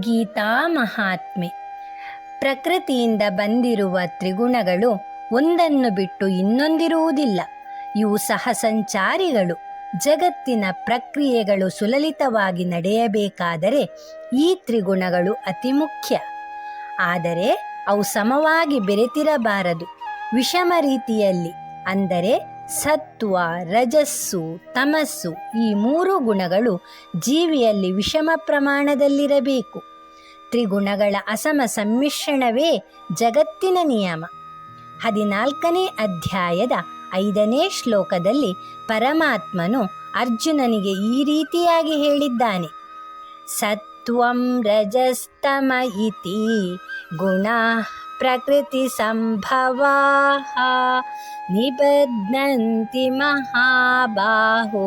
ಗೀತಾ ಮಹಾತ್ಮೆ. ಪ್ರಕೃತಿಯಿಂದ ಬಂದಿರುವ ತ್ರಿಗುಣಗಳು ಒಂದನ್ನು ಬಿಟ್ಟು ಇನ್ನೊಂದಿರುವುದಿಲ್ಲ. ಇವು ಸಹ ಸಂಚಾರಿಗಳು ಜಗತ್ತಿನ ಪ್ರಕ್ರಿಯೆಗಳು ಸುಲಲಿತವಾಗಿ ನಡೆಯಬೇಕಾದರೆ ಈ ತ್ರಿಗುಣಗಳು ಅತಿ ಮುಖ್ಯ. ಆದರೆ ಅವು ಸಮವಾಗಿ ಬೆರೆತಿರಬಾರದು. ವಿಷಮ ರೀತಿಯಲ್ಲಿ, ಅಂದರೆ ಸತ್ವ, ರಜಸ್ಸು, ತಮಸ್ಸು ಈ ಮೂರು ಗುಣಗಳು ಜೀವಿಯಲ್ಲಿ ವಿಷಮ ಪ್ರಮಾಣದಲ್ಲಿರಬೇಕು. ತ್ರಿಗುಣಗಳ ಅಸಮ ಸಮ್ಮಿಶ್ರಣವೇ ಜಗತ್ತಿನ ನಿಯಮ. ಹದಿನಾಲ್ಕನೇ ಅಧ್ಯಾಯದ ಐದನೇ ಶ್ಲೋಕದಲ್ಲಿ ಪರಮಾತ್ಮನು ಅರ್ಜುನನಿಗೆ ಈ ರೀತಿಯಾಗಿ ಹೇಳಿದ್ದಾನೆ. ಸತ್ವಂ ರಜಸ್ತಮ ಇತಿ ಗುಣ ಪ್ರಕೃತಿ ನಿಬಧ್ನಂತಿ ಮಹಾಬಾಹೋ,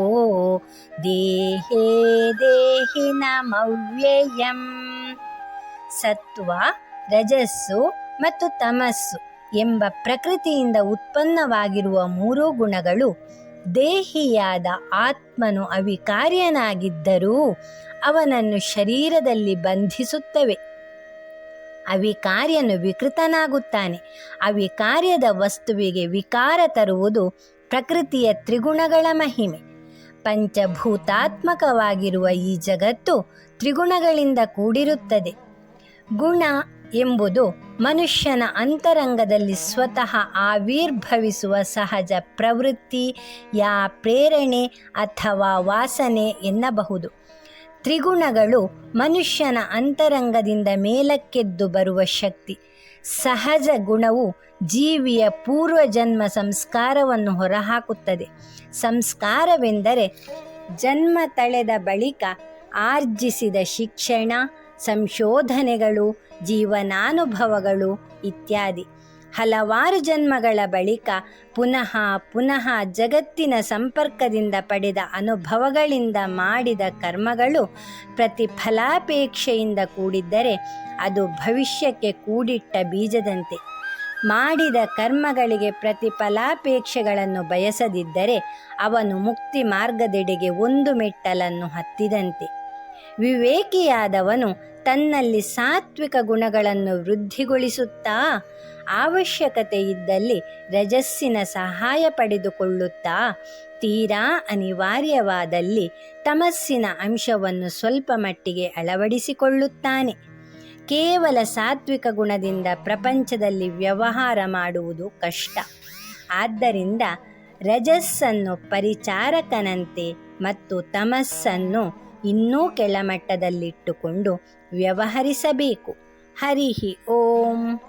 ದೇಹೇ ದೇಹಿನಮವ್ಯಯಂ ಸತ್ವ, ರಜಸ್ಸು ಮತ್ತು ತಮಸ್ಸು ಎಂಬ ಪ್ರಕೃತಿಯಿಂದ ಉತ್ಪನ್ನವಾಗಿರುವ ಮೂರೂ ಗುಣಗಳು ದೇಹಿಯಾದ ಆತ್ಮನು ಅವಿಕಾರ್ಯನಾಗಿದ್ದರೂ ಅವನನ್ನು ಶರೀರದಲ್ಲಿ ಬಂಧಿಸುತ್ತವೆ. ಅವಿಕಾರ್ಯನು ವಿಕೃತನಾಗುತ್ತಾನೆ. ಅವಿಕಾರ್ಯದ ವಸ್ತುವಿಗೆ ವಿಕಾರ ತರುವುದು ಪ್ರಕೃತಿಯ ತ್ರಿಗುಣಗಳ ಮಹಿಮೆ. ಪಂಚಭೂತಾತ್ಮಕವಾಗಿರುವ ಈ ಜಗತ್ತು ತ್ರಿಗುಣಗಳಿಂದ ಕೂಡಿರುತ್ತದೆ. ಗುಣ ಎಂಬುದು ಮನುಷ್ಯನ ಅಂತರಂಗದಲ್ಲಿ ಸ್ವತಃ ಆವಿರ್ಭವಿಸುವ ಸಹಜ ಪ್ರವೃತ್ತಿ, ಯಾ ಪ್ರೇರಣೆ ಅಥವಾ ವಾಸನೆ ಎನ್ನಬಹುದು. ತ್ರಿಗುಣಗಳು ಮನುಷ್ಯನ ಅಂತರಂಗದಿಂದ ಮೇಲಕ್ಕೆದ್ದು ಬರುವ ಶಕ್ತಿ. ಸಹಜ ಗುಣವು ಜೀವಿಯ ಪೂರ್ವಜನ್ಮ ಸಂಸ್ಕಾರವನ್ನು ಹೊರಹಾಕುತ್ತದೆ. ಸಂಸ್ಕಾರವೆಂದರೆ ಜನ್ಮ ತಳೆದ ಬಳಿಕ ಆರ್ಜಿಸಿದ ಶಿಕ್ಷಣ, ಸಂಶೋಧನೆಗಳು, ಜೀವನಾನುಭವಗಳು ಇತ್ಯಾದಿ. ಹಲವಾರು ಜನ್ಮಗಳ ಬಳಿಕ ಪುನಃ ಪುನಃ ಜಗತ್ತಿನ ಸಂಪರ್ಕದಿಂದ ಪಡೆದ ಅನುಭವಗಳಿಂದ ಮಾಡಿದ ಕರ್ಮಗಳು ಪ್ರತಿಫಲಾಪೇಕ್ಷೆಯಿಂದ ಕೂಡಿದ್ದರೆ ಅದು ಭವಿಷ್ಯಕ್ಕೆ ಕೂಡಿಟ್ಟ ಬೀಜದಂತೆ. ಮಾಡಿದ ಕರ್ಮಗಳಿಗೆ ಪ್ರತಿಫಲಾಪೇಕ್ಷೆಗಳನ್ನು ಬಯಸದಿದ್ದರೆ ಅವನು ಮುಕ್ತಿ ಮಾರ್ಗದೆಡೆಗೆ ಒಂದು ಮೆಟ್ಟಲನ್ನು ಹತ್ತಿದಂತೆ. ವಿವೇಕಿಯಾದವನು ತನ್ನಲ್ಲಿ ಸಾತ್ವಿಕ ಗುಣಗಳನ್ನು ವೃದ್ಧಿಗೊಳಿಸುತ್ತಾ ಅವಶ್ಯಕತೆ ಇದ್ದಲ್ಲಿ ರಜಸ್ಸಿನ ಸಹಾಯ ಪಡೆದುಕೊಳ್ಳುತ್ತಾ ತೀರಾ ಅನಿವಾರ್ಯವಾದಲ್ಲಿ ತಮಸ್ಸಿನ ಅಂಶವನ್ನು ಸ್ವಲ್ಪ ಮಟ್ಟಿಗೆ ಅಳವಡಿಸಿಕೊಳ್ಳುತ್ತಾನೆ. ಕೇವಲ ಸಾತ್ವಿಕ ಗುಣದಿಂದ ಪ್ರಪಂಚದಲ್ಲಿ ವ್ಯವಹಾರ ಮಾಡುವುದು ಕಷ್ಟ. ಆದ್ದರಿಂದ ರಜಸ್ಸನ್ನು ಪರಿಚಾರಕನಂತೆ ಮತ್ತು ತಮಸ್ಸನ್ನು ಇನ್ನೂ ಕೆಳಮಟ್ಟದಲ್ಲಿಟ್ಟುಕೊಂಡು ವ್ಯವಹರಿಸಬೇಕು. ಹರಿಹಿ ಓಂ.